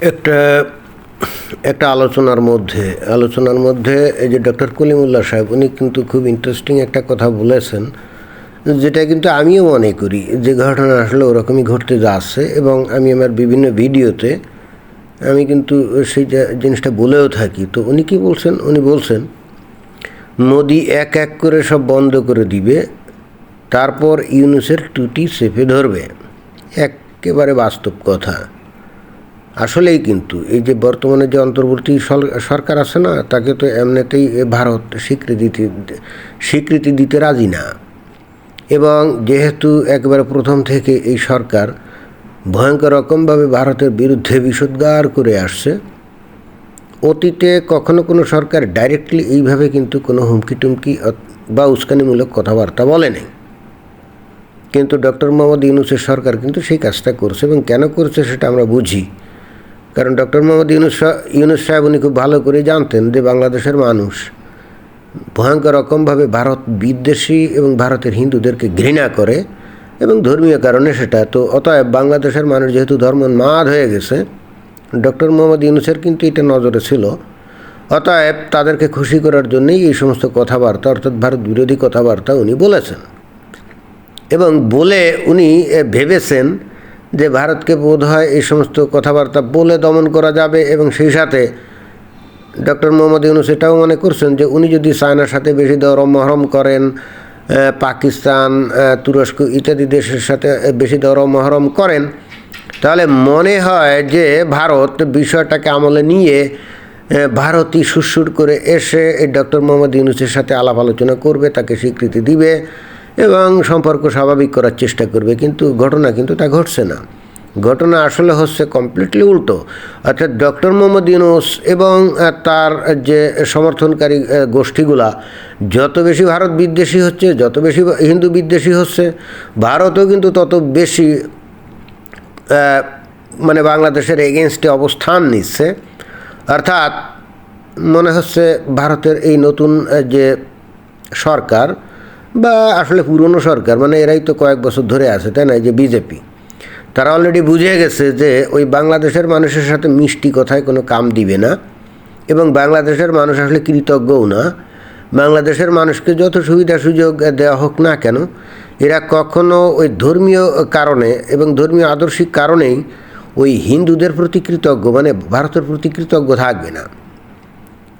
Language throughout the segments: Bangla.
একটা একটা আলোচনার মধ্যে আলোচনার মধ্যে এই যে ডক্টর কলিমুল্লাহ সাহেব, উনি কিন্তু খুব ইন্টারেস্টিং একটা কথা বলেছেন, যেটা কিন্তু আমিও মনে করি, যে ঘটনা আসলে ওরকমই ঘটতে যাচ্ছে এবং আমি আমার বিভিন্ন ভিডিওতে আমি কিন্তু সেই জিনিসটা বলেও থাকি। তো উনি কি বলছেন? উনি বলছেন, মোদি এক এক করে সব বন্ধ করে দিবে, তারপর ইউনুসের টুটি চেপে ধরবে। একেবারে বাস্তব কথা। আসলেই কিন্তু, এই যে বর্তমানে যে অন্তর্বর্তী সর- সরকার আছে না, তাকে তো এমনিতেই ভারত স্বীকৃতি স্বীকৃতি দিতে রাজি না। এবং যেহেতু একবারে প্রথম থেকে এই সরকার ভয়ঙ্কর রকমভাবে ভারতের বিরুদ্ধে বিষোদ্গার করে আসছে, অতীতে কখনো কোনো সরকার ডাইরেক্টলি এইভাবে কিন্তু কোনো হুমকি টুমকি বা উস্কানিমূলক কথাবার্তা বলেনি কিন্তু ডক্টর মোহাম্মদ ইউনুসের সরকার কিন্তু সেই কাজটা করছে এবং কেন করছে সেটা আমরা বুঝি। কারণ ডক্টর মোহাম্মদ ইউনুস ইউনুস সাহেব উনি খুব ভালো করে জানতেন যে বাংলাদেশের মানুষ ভয়ঙ্কর রকমভাবে ভারত বিদ্বেষী এবং ভারতের হিন্দুদেরকে ঘৃণা করে এবং ধর্মীয় কারণে সেটা। তো অতএব বাংলাদেশের মানুষ যেহেতু ধর্মোন্মাদ হয়ে গেছে, ডক্টর মোহাম্মদ ইউনুসের কিন্তু এটা নজরে ছিল। অতএব তাদেরকে খুশি করার জন্যই এই সমস্ত কথাবার্তা, অর্থাৎ ভারত বিরোধী কথাবার্তা উনি বলেছেন। এবং বলে উনি ভেবেছেন যে ভারতকে বোধ হয় এই সমস্ত কথাবার্তা বলে দমন করা যাবে এবং সেই সাথে ডক্টর মোহাম্মদ ইউনুস এটাও মনে করছেন যে উনি যদি চায়নার সাথে বেশি দরম মহরম করেন পাকিস্তান তুরস্ক ইত্যাদি দেশের সাথে বেশি দরম মহরম করেন, তাহলে মনে হয় যে ভারত বিষয়টাকে আমলে নিয়ে ভারতই সুরসুর করে এসে এই ডক্টর মোহাম্মদ ইউনুসের সাথে আলাপ আলোচনা করবে, তাকে স্বীকৃতি দিবে। এবং সম্পর্ক স্বাভাবিক করার চেষ্টা করবে, কিন্তু ঘটনা কিন্তু তা ঘটছে না। ঘটনা আসলে হচ্ছে কমপ্লিটলি উল্টো। অর্থাৎ ডক্টর মোহাম্মদ ইউনুস এবং তার যে সমর্থনকারী গোষ্ঠীগুলা, যত বেশি ভারত বিদ্বেষী হচ্ছে, যত বেশি হিন্দু বিদ্বেষী হচ্ছে, ভারতও কিন্তু তত বেশি মানে বাংলাদেশের এগেনস্টে অবস্থান নিচ্ছে। অর্থাৎ মনে হচ্ছে ভারতের এই নতুন যে সরকার বা আসলে পুরনো সরকার মানে এরাই তো কয়েক বছর ধরে আছে, তাই না? যে বিজেপি। তারা অলরেডি বুঝে গেছে যে ওই বাংলাদেশের মানুষের সাথে মিষ্টি কথায় কোনো কাম দিবে না এবং বাংলাদেশের মানুষ আসলে কৃতজ্ঞও না। বাংলাদেশের মানুষকে যত সুবিধা সুযোগ দেওয়া হোক না কেন, এরা কখনো ওই ধর্মীয় কারণে এবং ধর্মীয় আদর্শিক কারণেই ওই হিন্দুদের প্রতি কৃতজ্ঞ মানে ভারতের প্রতি কৃতজ্ঞ থাকবে না।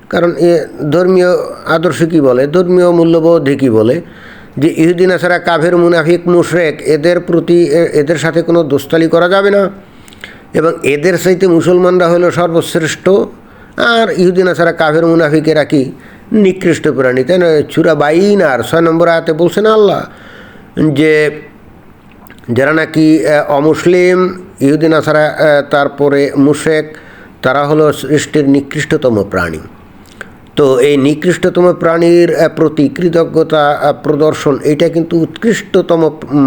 কারণ এ ধর্মীয় আদর্শ কী বলে? ধর্মীয় মূল্যবোধ কী বলে? যে ইহুদিন ছাড়া কাভের মুনাফিক, মুশরেক, এদের প্রতি এদের সাথে কোনো দোস্তালি করা যাবে না। এবং এদের সাথে মুসলমানরা হলো সর্বশ্রেষ্ঠ। আর ইহুদিন ছাড়া কাভের মুনাফিকেরা কি? নিকৃষ্ট প্রাণী। তাই না? চূড়া বাইন আর ছয় নম্বর আয়াতে বলছেন আল্লাহ যে, যারা নাকি অমুসলিম ইহুদিন আসারা তারপরে মুশেক তারা হলো সৃষ্টির নিকৃষ্টতম প্রাণী। তো এই নিকৃষ্টতম প্রাণীর প্রতি কৃতজ্ঞতা প্রদর্শন, এটা কিন্তু উৎকৃষ্টতম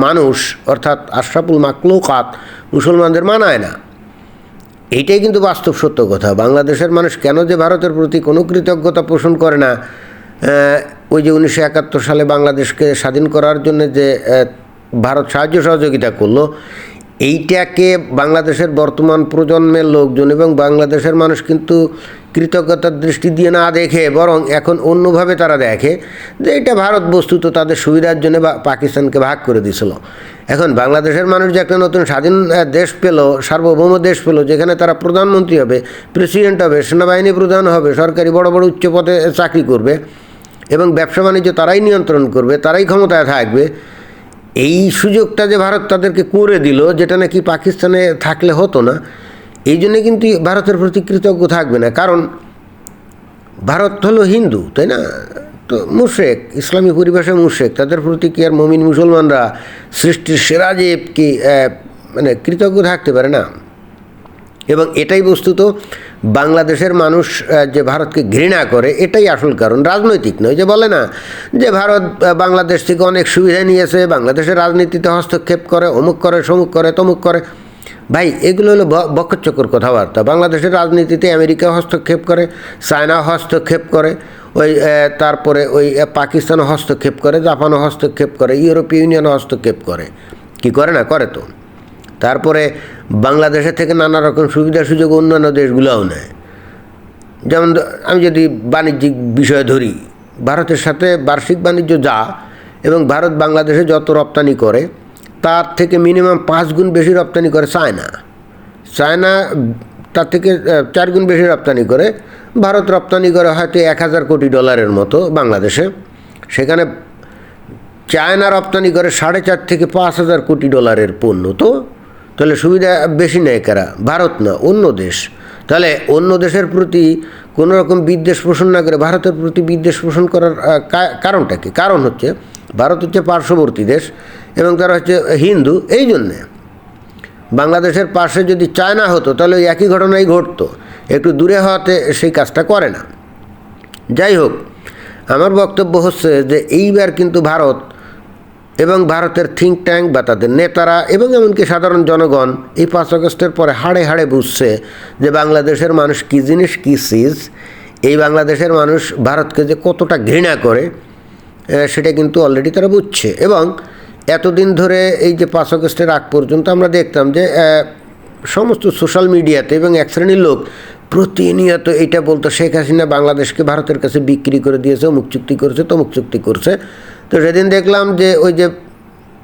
মানুষ, অর্থাৎ আশরাফুল মাকলুকাত মুসলমানদের মানায় না। এইটাই কিন্তু বাস্তব সত্য কথা। বাংলাদেশের মানুষ কেন যে ভারতের প্রতি কোনো কৃতজ্ঞতা পোষণ করে না ওই যে উনিশশো একাত্তর সালে বাংলাদেশকে স্বাধীন করার জন্য যে ভারত সাহায্য সহযোগিতা করল, এইটাকে বাংলাদেশের বর্তমান প্রজন্মের লোকজন এবং বাংলাদেশের মানুষ কিন্তু কৃতজ্ঞতার দৃষ্টি দিয়ে না দেখে, বরং এখন অন্যভাবে তারা দেখে যে এটা ভারত বস্তুত তাদের সুবিধার জন্য পাকিস্তানকে ভাগ করে দিয়েছিল এখন বাংলাদেশের মানুষ যে একটা নতুন স্বাধীন দেশ পেল, সার্বভৌম দেশ পেল, যেখানে তারা প্রধানমন্ত্রী হবে প্রেসিডেন্ট হবে, সেনাবাহিনী প্রধান হবে, সরকারি বড় বড় উচ্চ পদে চাকরি করবে, এবং ব্যবসা বাণিজ্য তারাই নিয়ন্ত্রণ করবে, তারাই ক্ষমতায় থাকবে, এই সুযোগটা যে ভারত তাদেরকে করে দিল, যেটা নাকি পাকিস্তানে থাকলে হতো না এই জন্যে কিন্তু ভারতের প্রতি কৃতজ্ঞ থাকবে না। কারণ ভারত হলো হিন্দু, তাই না? তো মুশেক, ইসলামী পরিভাষায় মুশেক, তাদের প্রতি কি আর মমিন মুসলমানরা সৃষ্টির সেরা যে কি মানে কৃতজ্ঞ থাকতে পারে না? এবং এটাই বস্তুত বাংলাদেশের মানুষ যে ভারতকে ঘৃণা করে, এটাই আসল কারণ। রাজনৈতিক নয়, যে বলে না যে ভারত বাংলাদেশ থেকে অনেক সুবিধা নিয়েছে, বাংলাদেশের রাজনীতিতে হস্তক্ষেপ করে, অমুক করে সমুক করে তমুক করে। ভাই, এগুলো হলো ব- বকচকর কথাবার্তা। বাংলাদেশের রাজনীতিতে আমেরিকা হস্তক্ষেপ করে, চায়না হস্তক্ষেপ করে, ওই তারপরে ওই পাকিস্তান হস্তক্ষেপ করে, জাপানও হস্তক্ষেপ করে, ইউরোপীয় ইউনিয়ন হস্তক্ষেপ করে। কি করে না? করে তো। তারপরে বাংলাদেশের থেকে নানা রকম সুবিধা সুযোগ অন্যান্য দেশগুলোও নেয়। যেমন আমি যদি বাণিজ্যিক বিষয় ধরি, ভারতের সাথে বার্ষিক বাণিজ্য যা এবং ভারত বাংলাদেশে যত রপ্তানি করে তার থেকে মিনিমাম পাঁচ গুণ বেশি রপ্তানি করে চায়না। চায়না তার থেকে চার গুণ বেশি রপ্তানি করে। ভারত রপ্তানি করে হয়তো এক হাজার কোটি ডলারের মতো বাংলাদেশে। সেখানে চায়না রপ্তানি করে সাড়ে চার থেকে পাঁচ হাজার কোটি ডলারের পণ্য তো। তাহলে সুবিধা বেশি নেয় কারা? ভারত না, অন্য দেশ। তাহলে অন্য দেশের প্রতি কোনো রকম বিদ্বেষ পোষণ না করে ভারতের প্রতি বিদ্বেষ পোষণ করার কারণটা কি? কারণ হচ্ছে, ভারত হচ্ছে পার্শ্ববর্তী দেশ। এবং তারা হচ্ছে হিন্দু, এই জন্যে। বাংলাদেশের পাশে যদি চায়না হতো, তাহলে ওই একই ঘটনাই ঘটতো। একটু দূরে হওয়াতে সেই কাজটা করে না। যাই হোক, আমার বক্তব্য হচ্ছে যে এইবার কিন্তু ভারত এবং ভারতের থিঙ্ক ট্যাঙ্ক বা তাদের নেতারা এবং এমনকি সাধারণ জনগণ এই পাঁচ আগস্টের পরে হাড়ে হাড়ে বুঝছে যে বাংলাদেশের মানুষ কী জিনিস, কী সিজ এই বাংলাদেশের মানুষ ভারতকে যে কতটা ঘৃণা করে সেটা কিন্তু অলরেডি তারা বুঝছে। এবং এতদিন ধরে এই যে পাঁচ আগস্টের আগ পর্যন্ত আমরা দেখতাম যে সমস্ত সোশ্যাল মিডিয়াতে এবং এক শ্রেণির লোক প্রতিনিয়ত এটা বলতো, শেখ হাসিনা বাংলাদেশকে ভারতের কাছে বিক্রি করে দিয়েছে, অমুক চুক্তি করেছে, তমুক চুক্তি করছে। তো সেদিন দেখলাম যে, ওই যে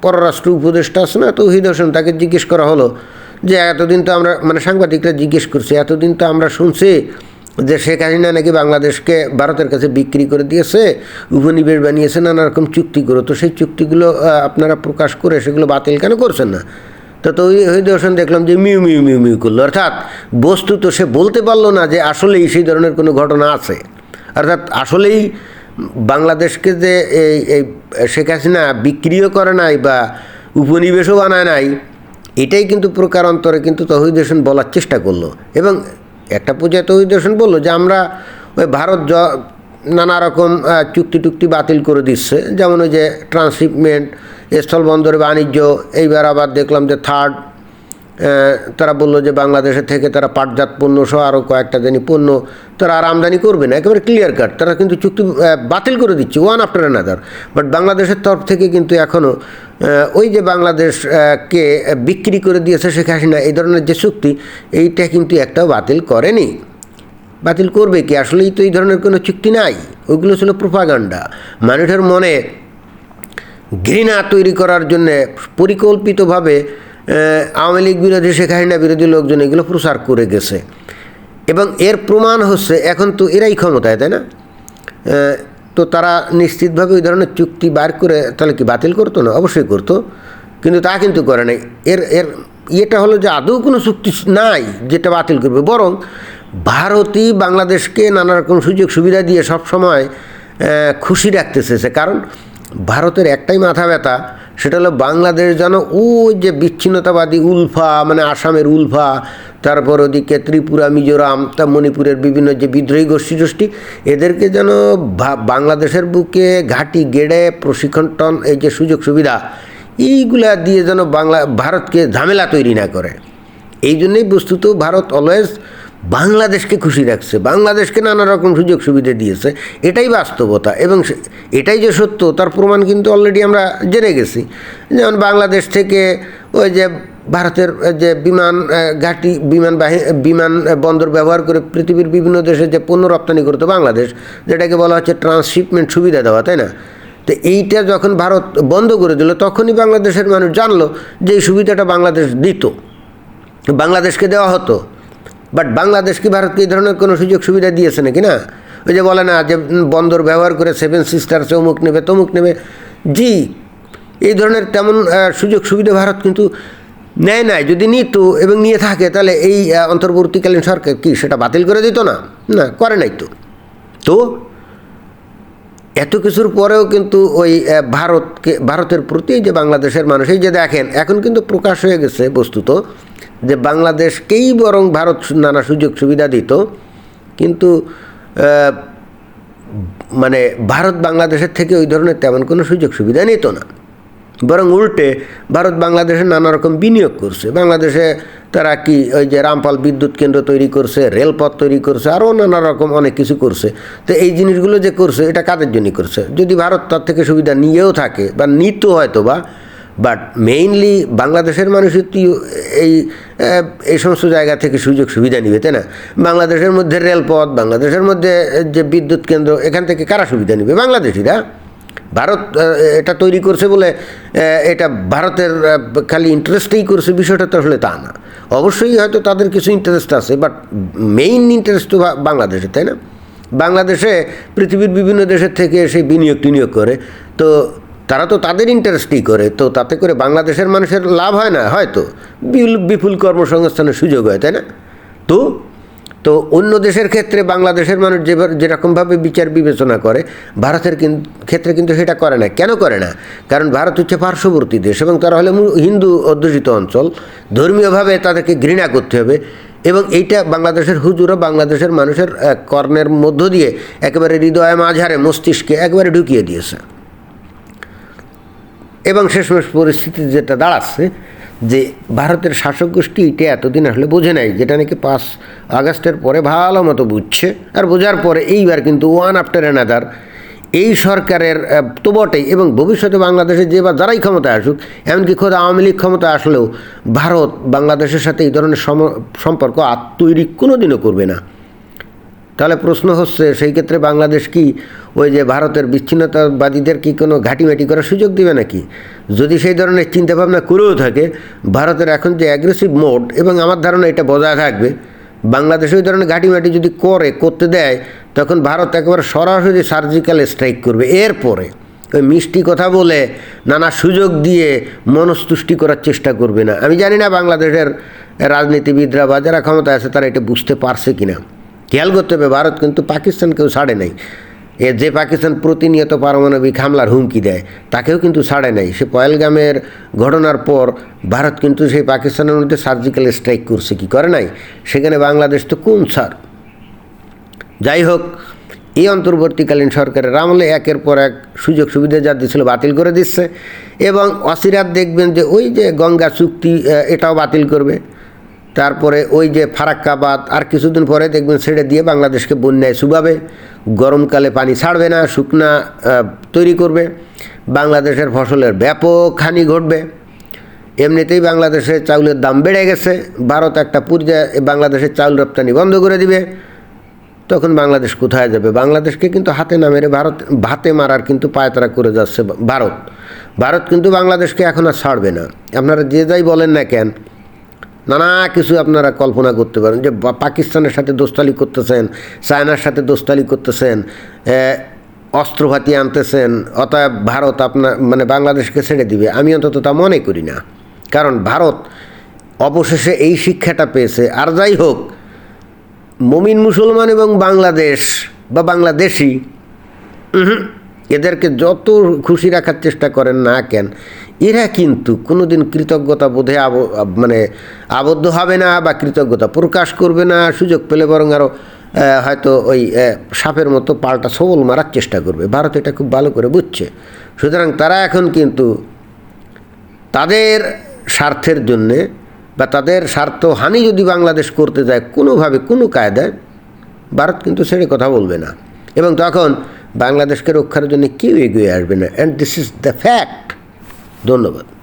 পররাষ্ট্র উপদেষ্টা আছে না, তৌহিদ হোসেন, তাকে জিজ্ঞেস করা হলো যে, এতদিন তো আমরা মানে সাংবাদিকরা জিজ্ঞেস করছি, এতদিন তো আমরা শুনছি যে শেখ হাসিনা নাকি বাংলাদেশকে ভারতের কাছে বিক্রি করে দিয়েছে, উপনিবেশ বানিয়েছে, নানা রকম চুক্তি করে। তো সেই চুক্তিগুলো আপনারা প্রকাশ করে সেগুলো বাতিল কেন করছেন না? তো তো ওই দর্শন দেখলাম যে মিউ মিউ মিউ মিউ করল। অর্থাৎ বস্তু তো সে বলতে পারল না যে আসলেই সেই ধরনের কোনো ঘটনা আছে। অর্থাৎ আসলেই বাংলাদেশকে যে এই এই শেখ হাসিনা বিক্রিও করে নাই বা উপনিবেশও বানায় নাই, এটাই কিন্তু প্রকারান্তরে কিন্তু তহিদ হোসেন বলার চেষ্টা করল। এবং একটা পূজা তো হোসেন বলল যে আমরা ওই ভারত নানা রকম চুক্তি টুক্তি বাতিল করে দিচ্ছে। যেমন ওই যে ট্রান্সশিপমেন্ট স্থল স্থলবন্দরে বাণিজ্য, এইবার আবার দেখলাম যে থার্ড তারা বলল যে বাংলাদেশের থেকে তারা পাটজাত পণ্য সহ আরও কয়েকটা জানি পণ্য তারা আর আমদানি করবে না, একেবারে ক্লিয়ার কাট তারা কিন্তু চুক্তি বাতিল করে দিচ্ছে ওয়ান আফটার অ্যানাদার বাট বাংলাদেশের তরফ থেকে কিন্তু এখনও ওই যে বাংলাদেশকে বিক্রি করে দিয়েছে শেখ হাসিনা, এই ধরনের যে চুক্তি, এইটা কিন্তু একটাও বাতিল করেনি। বাতিল করবে কি? আসলেই তো এই ধরনের কোনো চুক্তি নাই। ওইগুলো ছিল প্রোপাগান্ডা মানুষের মনে ঘৃণা তৈরি করার জন্যে পরিকল্পিতভাবে আওয়ামী লীগ বিরোধী শেখ হাসিনা বিরোধী লোকজন এগুলো প্রচার করে গেছে। এবং এর প্রমাণ হচ্ছে এখন তো এরাই ক্ষমতায় তাই না? তো তারা নিশ্চিতভাবে ওই ধরনের চুক্তি বার করে তাহলে কি বাতিল করতো না? অবশ্যই করতো। কিন্তু তা কিন্তু করে নাই। এর এর ইয়েটা হলো যে আদৌ কোনো চুক্তি নাই যেটা বাতিল করবে। বরং ভারতই বাংলাদেশকে নানা রকম সুযোগ সুবিধা দিয়ে সবসময় আহ, খুশি রাখতে চেয়েছে। কারণ ভারতের একটাই মাথা ব্যথা, সেটা হলো বাংলাদেশ যেন ওই যে বিচ্ছিন্নতাবাদী উলফা মানে আসামের উলফা, তারপর ওদিকে ত্রিপুরা, মিজোরাম, তা মণিপুরের বিভিন্ন যে বিদ্রোহী গোষ্ঠী গোষ্ঠী এদেরকে যেন বাংলাদেশের বুকে ঘাঁটি গেড়ে প্রশিক্ষণ টন, এই যে সুযোগ সুবিধা, এইগুলা দিয়ে যেন বাংলা, ভারতকে ঝামেলা তৈরি না করে। এই জন্যই বস্তুত ভারত অলওয়েজ বাংলাদেশকে খুশি রাখছে, বাংলাদেশকে নানা রকম সুযোগ সুবিধা দিয়েছে, এটাই বাস্তবতা। এবং এটাই যে সত্য, তার প্রমাণ কিন্তু অলরেডি আমরা জেনে গেছি। যেমন বাংলাদেশ থেকে ওই যে ভারতের যে বিমান ঘাঁটি, বিমান বাহি, বিমান বন্দর ব্যবহার করে পৃথিবীর বিভিন্ন দেশে যে পণ্য রপ্তানি করতো বাংলাদেশ, যেটাকে বলা হচ্ছে ট্রান্সশিপমেন্ট সুবিধা দেওয়া, তাই না? তো এইটা যখন ভারত বন্ধ করে দিল, তখনই বাংলাদেশের মানুষ জানলো যে এই সুবিধাটা বাংলাদেশ দিত। বাংলাদেশকে দেওয়া হতো। বাট বাংলাদেশ কি ভারতকে এই ধরনের কোনো সুযোগ সুবিধা দিয়েছে নাকি? না? ওই যে বলে না যে বন্দর ব্যবহার করে সেভেন সিস্টার্সে অমুক নেবে, তমুক নেবে। জি, এই ধরনের তেমন সুযোগ সুবিধা ভারত কিন্তু নেয় নাই। যদি নিত এবং নিয়ে থাকে, তাহলে এই অন্তর্বর্তীকালীন সরকার কি সেটা বাতিল করে দিত না? না, করে নাই তো। তো এত কিছুর পরেও কিন্তু ওই ভারতকে, ভারতের প্রতি যে বাংলাদেশের মানুষ, এই যে দেখেন, এখন কিন্তু প্রকাশ হয়ে গেছে বস্তুত। যে বাংলাদেশকেই বরং ভারত নানা সুযোগ সুবিধা দিত, কিন্তু মানে ভারত বাংলাদেশের থেকে ওই ধরনের তেমন কোনো সুযোগ সুবিধা নিত না। বরং উল্টে ভারত বাংলাদেশে নানা রকম বিনিয়োগ করছে। বাংলাদেশে তারা কি ওই যে রামপাল বিদ্যুৎ কেন্দ্র তৈরি করছে, রেলপথ তৈরি করছে আরও নানা রকম অনেক কিছু করছে। তো এই জিনিসগুলো যে করছে, এটা কাদের জন্য করছে? যদি ভারত তার থেকে সুবিধা নিয়েও থাকে বা নিত হয়তো বা বাট মেইনলি বাংলাদেশের মানুষই তো এই এই সমস্ত জায়গা থেকে সুযোগ সুবিধা নিবে, তাই না? বাংলাদেশের মধ্যে রেলপথ, বাংলাদেশের মধ্যে যে বিদ্যুৎ কেন্দ্র, এখান থেকে কারা সুবিধা নিবে? বাংলাদেশিরা। ভারত এটা তৈরি করছে বলে এটা ভারতের খালি ইন্টারেস্টেই করছে, বিষয়টা তো আসলে তা না। অবশ্যই হয়তো তাদের কিছু ইন্টারেস্ট আছে বাট মেইন ইন্টারেস্ট তো বাংলাদেশে তাই না? বাংলাদেশে পৃথিবীর বিভিন্ন দেশের থেকে এসে বিনিয়োগ টিনিয়োগ করে। তো তারা তো তাদের ইন্টারেস্টই করে, তো তাতে করে বাংলাদেশের মানুষের লাভ হয় না হয়তো বিপুল কর্মসংস্থানের সুযোগ হয়, তাই না? তো তো অন্য দেশের ক্ষেত্রে বাংলাদেশের মানুষ যে যেরকমভাবে বিচার বিবেচনা করে, ভারতের ক্ষেত্রে কিন্তু সেটা করে না। কেন করে না? কারণ ভারত হচ্ছে পার্শ্ববর্তী দেশ এবং তারা হলে হিন্দু অধ্যুষিত অঞ্চল। ধর্মীয়ভাবে তাদেরকে ঘৃণা করতে হবে এবং এইটা বাংলাদেশের হুজুরও বাংলাদেশের মানুষের কর্ণের মধ্য দিয়ে একেবারে হৃদয় মাঝারে মস্তিষ্কে একবারে ঢুকিয়ে দিয়েছে। এবং শেষমেশ পরিস্থিতি যেটা দাঁড়াচ্ছে যে ভারতের শাসক গোষ্ঠী এটা এতদিন আসলে বোঝে নাই, যেটা নাকি পাঁচ আগস্টের পরে ভালো মতো বুঝছে। আর বোঝার পরে এইবার কিন্তু ওয়ান আফটার অ্যানাদার এই সরকারের তো বটেই এবং ভবিষ্যতে বাংলাদেশে যে বা যারাই ক্ষমতায় আসুক, এমনকি খোদ আওয়ামী লীগ ক্ষমতায় আসলেও ভারত বাংলাদেশের সাথে এই ধরনের সম- সম্পর্ক তৈরি কোনো দিনও করবে না। তাহলে প্রশ্ন হচ্ছে, সেই ক্ষেত্রে বাংলাদেশ কি ওই যে ভারতের বিচ্ছিন্নতাবাদীদের কি কোনো ঘাটিমাটি করার সুযোগ দিবে নাকি? যদি সেই ধরনের চিন্তাভাবনা করেও থাকে, ভারতের এখন যে অ্যাগ্রেসিভ মোড এবং আমার ধারণা এটা বজায় থাকবে, বাংলাদেশ ওই ধরনের ঘাটিমাটি যদি করে, করতে দেয়, তখন ভারত একেবারে সরাসরি সার্জিক্যাল স্ট্রাইক করবে। এরপরে ওই মিষ্টি কথা বলে নানা সুযোগ দিয়ে মনস্তুষ্টি করার চেষ্টা করবে না। আমি জানি না বাংলাদেশের রাজনীতিবিদরা বা যারা ক্ষমতা আছে, তারা এটা বুঝতে পারছে কিনা। খেয়াল করতে হবে, ভারত কিন্তু পাকিস্তানকেও ছাড়ে নাই। এ যে পাকিস্তান প্রতিনিয়ত পারমাণবিক হামলার হুমকি দেয়, তাকেও কিন্তু ছাড়ে নাই। সে পয়েলগামের ঘটনার পর ভারত কিন্তু সেই পাকিস্তানের মধ্যে সার্জিক্যাল স্ট্রাইক করছে, কি করে নাই? সেখানে বাংলাদেশ তো কোন ছাড়? যাই হোক, এই অন্তর্বর্তীকালীন সরকারের আমলে একের পর এক সুযোগ সুবিধা যা দিচ্ছিল বাতিল করে দিচ্ছে এবং অসিরাত দেখবেন যে ওই যে গঙ্গা চুক্তি এটাও বাতিল করবে। তারপরে ওই যে ফারাক্কাবাদ আর কিছুদিন পরে দেখবেন ছেড়ে দিয়ে বাংলাদেশকে বন্যায় শুবাবে। গরমকালে পানি ছাড়বে না, শুকনা তৈরি করবে। বাংলাদেশের ফসলের ব্যাপক হানি ঘটবে। এমনিতেই বাংলাদেশে চাউলের দাম বেড়ে গেছে। ভারত একটা পর্যায়ে বাংলাদেশের চাউল রপ্তানি বন্ধ করে দিবে। তখন বাংলাদেশ কোথায় যাবে? বাংলাদেশকে কিন্তু হাতে না মেরে ভারত, ভাতে মারার কিন্তু পায়তারা করে যাচ্ছে ভারত। ভারত কিন্তু বাংলাদেশকে এখন আর ছাড়বে না। আপনারা যে যাই বলেন না কেন নানা কিছু আপনারা কল্পনা করতে পারেন যে পাকিস্তানের সাথে দোস্তালি করতেছেন চায়নার সাথে দোস্তালি করতেছেন এ, অস্ত্রপাতি আনতেছেন অতএব ভারত আপনার মানে বাংলাদেশকে ছেড়ে দিবে। আমি অন্তত তা মনে করি না। কারণ ভারত অবশেষে এই শিক্ষাটা পেয়েছে। আর যাই হোক মমিন মুসলমান এবং বাংলাদেশ বা বাংলাদেশি এদেরকে যত খুশি রাখার চেষ্টা করেন না কেন এরা কিন্তু কোনোদিন কৃতজ্ঞতা বোধে মানে আবদ্ধ হবে না বা কৃতজ্ঞতা প্রকাশ করবে না। সুযোগ পেলে বরং আরও হয়তো ওই সাপের মতো পাল্টা সবল মারার চেষ্টা করবে। ভারত এটা খুব ভালো করে বুঝছে। সুতরাং তারা এখন কিন্তু তাদের স্বার্থের জন্যে বা তাদের স্বার্থ হানি যদি বাংলাদেশ করতে যায় কোনোভাবে, কোনো কায়দায়, ভারত কিন্তু ছেড়ে কথা বলবে না। এবং তখন বাংলাদেশকে রক্ষার জন্য কেউ এগিয়ে আসবে না। And this is the fact ধন্যবাদ।